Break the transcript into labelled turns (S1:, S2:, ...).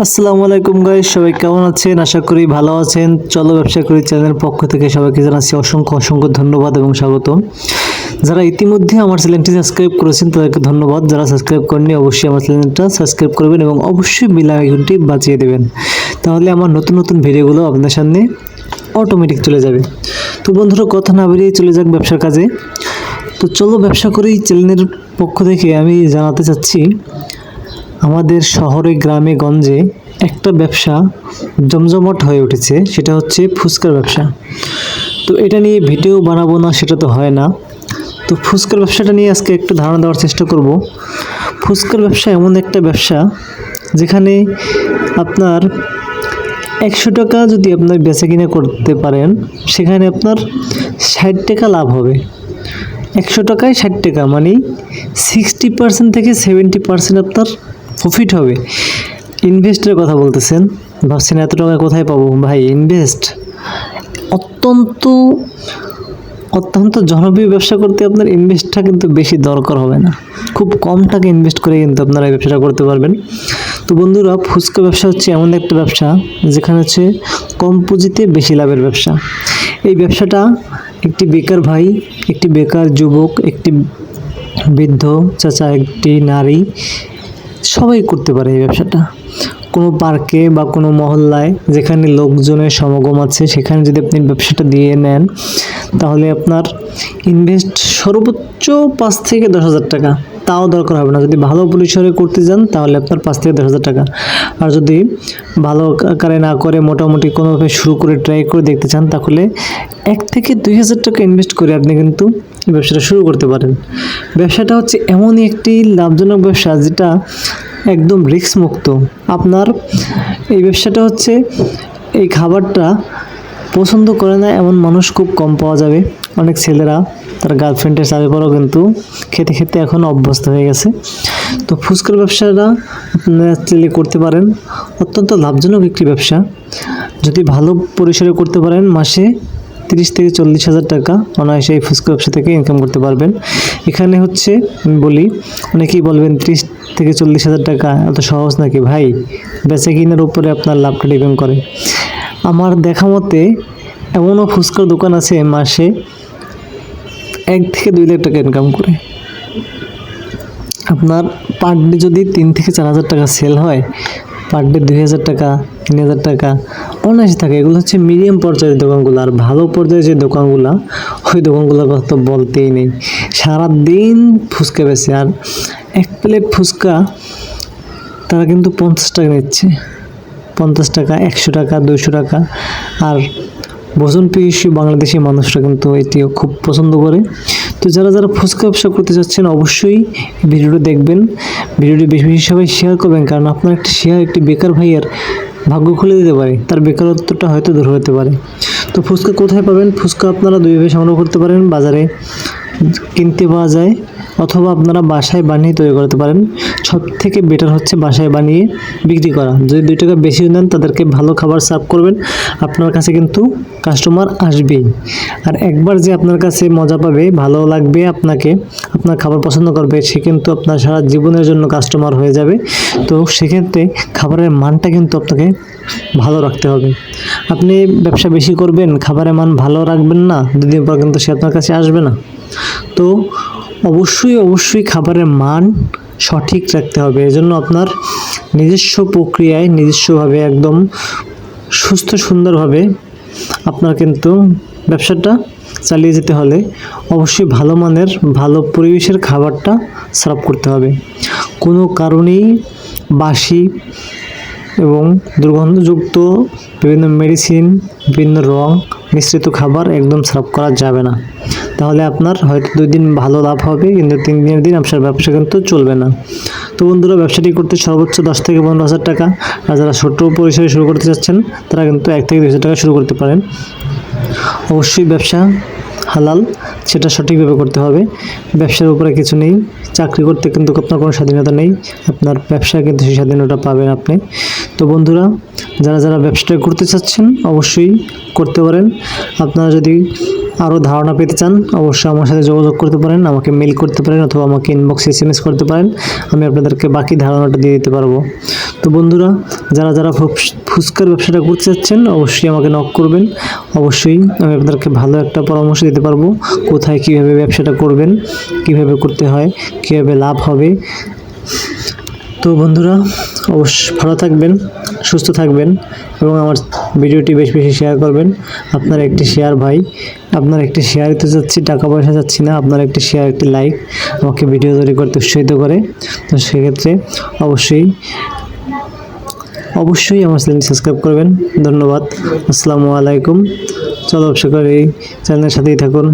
S1: আসসালামু আলাইকুম গাইস সবাই কেমন আছেন? আশা করি ভালো আছেন। চলো ব্যবসা করি চ্যানেলের পক্ষ থেকে সবাইকে জানাচ্ছি অসংখ্য অসংখ্য ধন্যবাদ এবং স্বাগতম। যারা ইতিমধ্যে আমার চ্যানেলটি সাবস্ক্রাইব করেছেন, তাদেরকে ধন্যবাদ। যারা সাবস্ক্রাইব করেননি, অবশ্যই আমার চ্যানেলটা সাবস্ক্রাইব করবেন এবং অবশ্যই বেল আইকনটি বাজিয়ে দেবেন। তাহলে আমার নতুন নতুন ভিডিওগুলো আপনাদের সামনে অটোমেটিক চলে যাবে। তো বন্ধুরা, কথা না বেরিয়ে চলে যাক ব্যবসার কাজে। তো চলো ব্যবসা করেই চ্যানেলের পক্ষ থেকে। আমি জানাতে চাচ্ছি আমাদের শহরে গ্রামে গঞ্জে একটা ব্যবসা জমজমাট হয়ে উঠেছে, সেটা হচ্ছে ফুচকার ব্যবসা। তো এটা নিয়ে ভিডিও বানাবো না, সেটা তো হয় না। তো ফুচকার ব্যবসাটা নিয়ে আজকে একটু ধারণা দেওয়ার চেষ্টা করব। ফুচকার ব্যবসা এমন একটা ব্যবসা, যেখানে আপনার একশো টাকা যদি আপনার বেচা কিনা করতে পারেন, সেখানে আপনার ষাট টাকা লাভ হবে। একশো টাকায় ষাট টাকা মানে সিক্সটি পার্সেন্ট থেকে সেভেন্টি পার্সেন্ট আপনার প্রফিট হবে। ইনভেস্টের কথা বলতেছেন। ভাবছেন এত টাকা কোথায় পাবো? ভাই ইনভেস্ট অত্যন্ত অত্যন্ত জনপ্রিয় ব্যবসা করতে আপনার ইনভেস্টটা কিন্তু বেশি দরকার হবে না। খুব কম টাকা ইনভেস্ট করে কিন্তু আপনারা এই ব্যবসাটা করতে পারবেন। তো বন্ধুরা, ফুচকা ব্যবসা হচ্ছে এমন একটা ব্যবসা যেখানে হচ্ছে কম পুঁজিতে বেশি লাভের ব্যবসা। এই ব্যবসাটা একটি বেকার ভাই, একটি বেকার যুবক, একটি বৃদ্ধ, চাচা, একটি নারী সবাই করতে পারে এই ব্যবসাটা। কোনো পার্কে বা কোনো মহল্লায় যেখানে লোকজনের সমাগম আছে, সেখানে যদি আপনি ব্যবসাটা দিয়ে নেন, তাহলে আপনার ইনভেস্ট সর্বোচ্চ পাঁচ থেকে দশ হাজার টাকা। তাও দরকার হবে না। যদি ভালো পরিসরে করতে যান, তাহলে আপনার পাঁচ থেকে দশ হাজার টাকা। আর যদি ভালো আকারে না করে, মোটামুটি কোনোভাবে শুরু করে ট্রাই করে দেখতে চান, তাহলে এক থেকে দুই হাজার টাকা ইনভেস্ট করে আপনি কিন্তু ব্যবসাটা শুরু করতে পারেন। ব্যবসাটা হচ্ছে এমনই একটি লাভজনক ব্যবসা, যেটা একদম রিস্ক মুক্ত। আপনার এই ব্যবসাটা হচ্ছে, এই খাবারটা পছন্দ করে না, এমন মানুষ খুব কম পাওয়া যাবে। অনেক ছেলেরা, তার গার্লফ্রেন্ডের চাপে পরেও কিন্তু খেতে খেতে এখন অভ্যস্ত হয়ে গেছে। তো ফুচকার ব্যবসাটা আপনারা চাইলে করতে পারেন। অত্যন্ত লাভজনক একটি ব্যবসা। যদি ভালো পরিসরে করতে পারেন, মাসে তিরিশ থেকে চল্লিশ হাজার টাকা অনায়াসে এই ফুচকা ব্যবসা থেকে ইনকাম করতে পারবেন। এখানে হচ্ছে আমি বলি, অনেকেই বলবেন ত্রিশ থেকে চল্লিশ হাজার টাকা এত সহজ নাকি? ভাই, বেচা কিনার উপরে আপনার লাভটা ডিপেন্ড করে। আমার দেখা মতে এমনও ফুচকার দোকান আছে মাসে এক থেকে দুই লাখ টাকা ইনকাম করে। আপনার পার ডে যদি তিন থেকে চার হাজার টাকা সেল হয় পার ডে দুই হাজার টাকা, তিন হাজার টাকা, অনায়াসে থাকে। এগুলো হচ্ছে মিডিয়াম পর্যায়ের দোকানগুলো। আর ভালো পর্যায়ের যে দোকানগুলো, ওই দোকানগুলোর কথা তো বলতেই নেই। সারাদিন ফুচকা বেছে আর এক প্লেট ফুচকা, তারা কিন্তু পঞ্চাশ টাকা নিচ্ছে। পঞ্চাশ টাকা, একশো টাকা দুশো টাকা। আর ভোজন পেয়েছি বাংলাদেশি মানুষরা কিন্তু এটিও খুব পছন্দ করে। তো যারা যারা ফুচকা ব্যবসা করতে চাচ্ছেন, অবশ্যই ভিডিওটা দেখবেন। ভিডিওটি বেশি বেশি সবাই শেয়ার করবেন, কারণ আপনার একটা শেয়ার একটি বেকার ভাইয়ের ভাগ্য খুলে দিতে পারে। তার বেকারত্বটা হয়তো দূর হতে পারে। তো ফুচকা কোথায় পাবেন? ফুচকা আপনারা দুইভাবে সংগ্রহ করতে পারেন, বাজারে কিনতে পাওয়া যায়। অথবা আপনারা বাসায় বানিয়ে তৈরি করতে পারেন। সব থেকে বেটার হচ্ছে বাসায় বানিয়ে বিক্রি করা। যদি দুই টাকা বেশি নেন তাদেরকে ভালো খাবার সার্ভ করবেন। আপনার কাছে কিন্তু কাস্টমার আসবেই। আর একবার যে আপনার কাছে মজা পাবে, ভালো লাগবে আপনাকে, আপনার খাবার পছন্দ করবে, সে কিন্তু আপনার সারা জীবনের জন্য কাস্টমার হয়ে যাবে। তো সেক্ষেত্রে খাবারের মানটা কিন্তু আপনাকে ভালো রাখতে হবে। আপনি ব্যবসা বেশি করবেন, খাবারের মান ভালো রাখবেন না, দুদিন পর কিন্তু সে আপনার কাছে আসবে না। তো অবশ্যই অবশ্যই খাবারের মান সঠিক রাখতে হবে। এজন্য আপনার নিজস্ব প্রক্রিয়ায়, নিজস্বভাবে একদম সুস্থ, সুন্দরভাবে আপনার কিন্তু ব্যবসাটা চালিয়ে যেতে হলে অবশ্যই ভালো মানের, ভালো পরিবেশের খাবারটা সার্ভ করতে হবে। কোনো কারণেই বাসি এবং দুর্গন্ধযুক্ত বিভিন্ন মেডিসিন বিভিন্ন রং, মিশ্রিত খাবার একদম সার্ভ করা যাবে না। তাহলে আপনার হয়তো দুই দিন ভালো লাভ হবে, কিন্তু তিন দিনের দিন আপনার ব্যবসা কিন্তু চলবে না। তো বন্ধুরা, ব্যবসাটি করতে সর্বোচ্চ দশ থেকে পনেরো হাজার টাকা। আর যারা ছোট পরিসরে শুরু করতে চাচ্ছেন, তারা কিন্তু এক থেকে দুই হাজার টাকা শুরু করতে পারেন। অবশ্যই ব্যবসা হালাল, সেটা সঠিকভাবে করতে হবে। ব্যবসার উপরে কিছু নেই, চাকরি করতে কিন্তু আপনার কোনো স্বাধীনতা নেই। আপনার ব্যবসা কিন্তু সেই স্বাধীনতা পাবেন আপনি। তো বন্ধুরা, যারা যারা ব্যবসাটা করতে চাচ্ছেন, অবশ্যই করতে পারেন। আপনারা যদি আরও ধারণা পেতে চান, অবশ্যই আমার সাথে যোগাযোগ করতে পারেন, আমাকে মেল করতে পারেন অথবা আমাকে ইনবক্সে এস এম এস করতে পারেন, আমি আপনাদেরকে বাকি ধারণাটা দিয়ে দিতে পারব। তো বন্ধুরা, যারা যারা ফুচকার ব্যবসাটা করতে চাচ্ছেন, অবশ্যই আমাকে নক করবেন, অবশ্যই আমি আপনাদেরকে ভালো একটা পরামর্শ দিতে পারব, কোথায় কীভাবে ব্যবসাটা করবেন, কীভাবে করতে হয়, কীভাবে লাভ হবে। তো বন্ধুরা, অবশ্য ভালো থাকবেন, সুস্থ থাকবেন এবং আমার ভিডিওটি বেশ বেশি শেয়ার করবেন। আপনার একটি শেয়ার ভাই, আপনার একটি শেয়ার দিতে চাচ্ছি টাকা পয়সা চাচ্ছি না, আপনার একটি শেয়ার একটি লাইক আমাকে ভিডিও তৈরি করতে উৎসাহিত করে। তো সেক্ষেত্রে অবশ্যই অবশ্যই আমার চ্যানেলটি সাবস্ক্রাইব করবেন। ধন্যবাদ। আসসালামু আলাইকুম। চলো ব্যবসা করে এই চ্যানেলের সাথেই থাকুন।